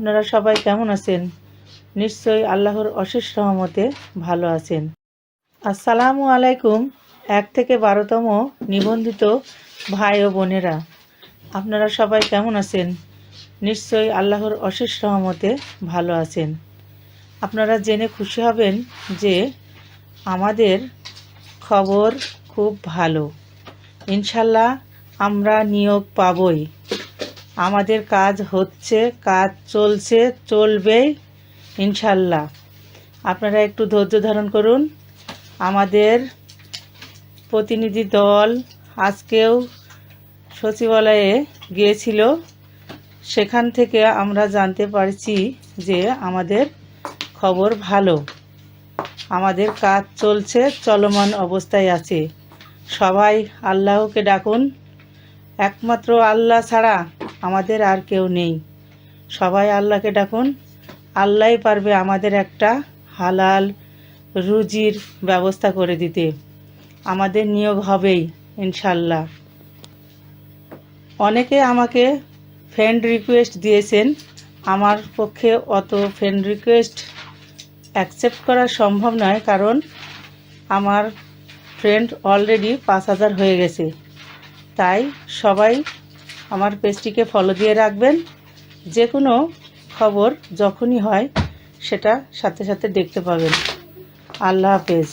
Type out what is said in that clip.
আপনারা সবাই কেমন আছেন? নিশ্চয়ই আল্লাহর অশেষ রহমতে ভালো আছেন। আসসালামু আলাইকুম, এক থেকে বারোতম নিবন্ধিত ভাই ও বোনেরা। আপনারা সবাই কেমন আছেন? নিশ্চয়ই আল্লাহর অশেষ রহমতে ভালো আছেন। আপনারা জেনে খুশি হবেন যে আমাদের খবর খুব ভালো। ইনশাল্লাহ আমরা নিয়োগ পাবই। আমাদের কাজ হচ্ছে, কাজ চলছে, চলবেই, ইনশাল্লাহ। আপনারা একটু ধৈর্য ধারণ করুন। আমাদের প্রতিনিধি দল আজকেও সচিবালয়ে গিয়েছিল। সেখান থেকে আমরা জানতে পারছি যে আমাদের খবর ভালো। আমাদের কাজ চলছে, চলমান অবস্থায় আছে। সবাই আল্লাহকে ডাকুন। একমাত্র আল্লাহ ছাড়া আমাদের আর কেউ নেই। সবাই আল্লাহকে ডাকুন। আল্লাহই পারবে আমাদের একটা হালাল রুজির ব্যবস্থা করে দিতে। আমাদের নিয়োগ হবেই, ইনশাল্লাহ। অনেকে আমাকে ফ্রেন্ড রিকোয়েস্ট দিয়েছেন। আমার পক্ষে অত ফ্রেন্ড রিকোয়েস্ট অ্যাকসেপ্ট করা সম্ভব নয় কারণ আমার ফ্রেন্ড অলরেডি পাঁচ হাজার হয়ে গেছে। তাই সবাই আমার পেজটিকে ফলো দিয়ে রাখবেন। যে কোনো খবর যখনই হয়, সেটা সাথে সাথে দেখতে পাবেন। আল্লাহ হাফেজ।